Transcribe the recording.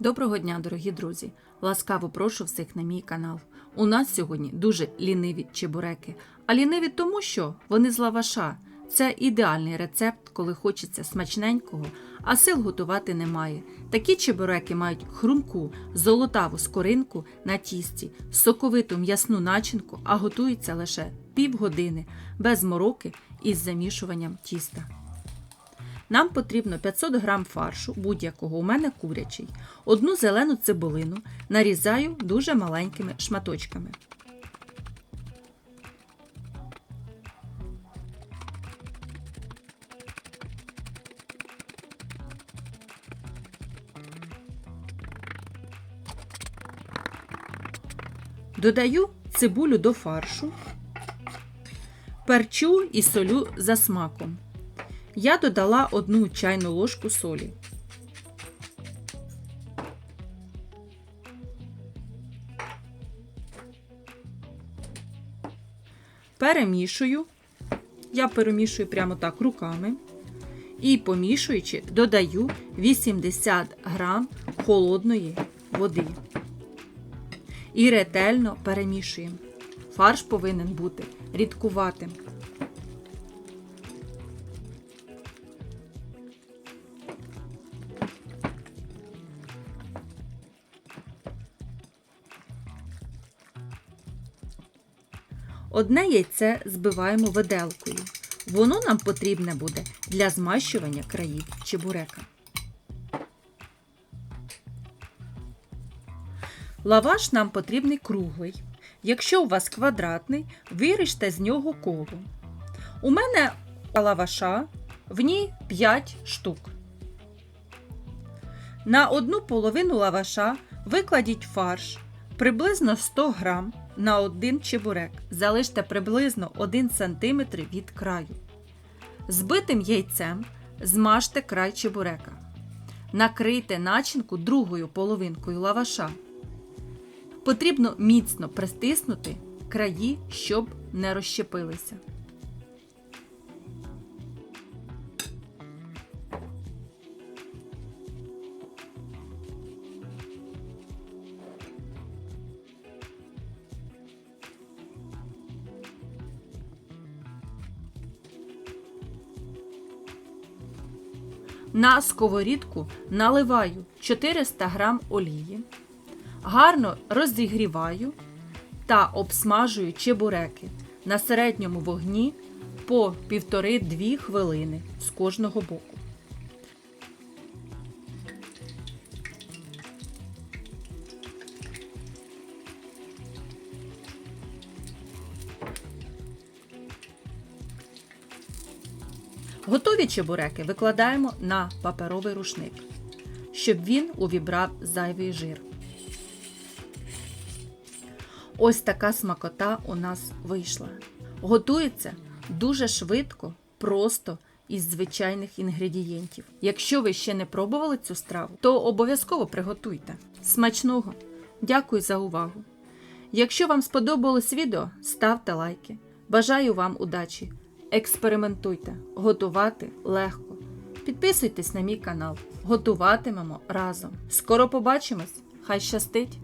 Доброго дня, дорогі друзі! Ласкаво прошу всіх на мій канал. У нас сьогодні дуже ліниві чебуреки. А ліниві тому, що вони з лаваша. Це ідеальний рецепт, коли хочеться смачненького, а сил готувати немає. Такі чебуреки мають хрумку, золотаву скоринку на тісті, соковиту м'ясну начинку, а готуються лише півгодини без мороки із замішуванням тіста. Нам потрібно 500 г фаршу будь-якого, у мене курячий, одну зелену цибулину нарізаю дуже маленькими шматочками. Додаю цибулю до фаршу, перчу і солю за смаком. Я додала одну чайну ложку солі. Перемішую. Я перемішую прямо так руками. І помішуючи, додаю 80 грам холодної води. І ретельно перемішуємо. Фарш повинен бути рідкуватим. Одне яйце збиваємо виделкою. Воно нам потрібне буде для змащування країв чебурека. Лаваш нам потрібний круглий. Якщо у вас квадратний, виріжте з нього коло. У мене лаваша, в ній 5 штук. На одну половину лаваша викладіть фарш приблизно 100 грам на один чебурек. Залиште приблизно 1 см від краю. Збитим яйцем змажте край чебурека. Накрийте начинку другою половинкою лаваша. Потрібно міцно притиснути краї, щоб не розщепилися. На сковорідку наливаю 400 г олії, гарно розігріваю та обсмажую чебуреки на середньому вогні по 1,5-2 хвилини з кожного боку. Готові чебуреки викладаємо на паперовий рушник, щоб він увібрав зайвий жир. Ось така смакота у нас вийшла. Готується дуже швидко, просто із звичайних інгредієнтів. Якщо ви ще не пробували цю страву, то обов'язково приготуйте. Смачного! Дякую за увагу! Якщо вам сподобалось відео, ставте лайки. Бажаю вам удачі! Експериментуйте, готувати легко. Підписуйтесь на мій канал. Готуватимемо разом. Скоро побачимось! Хай щастить!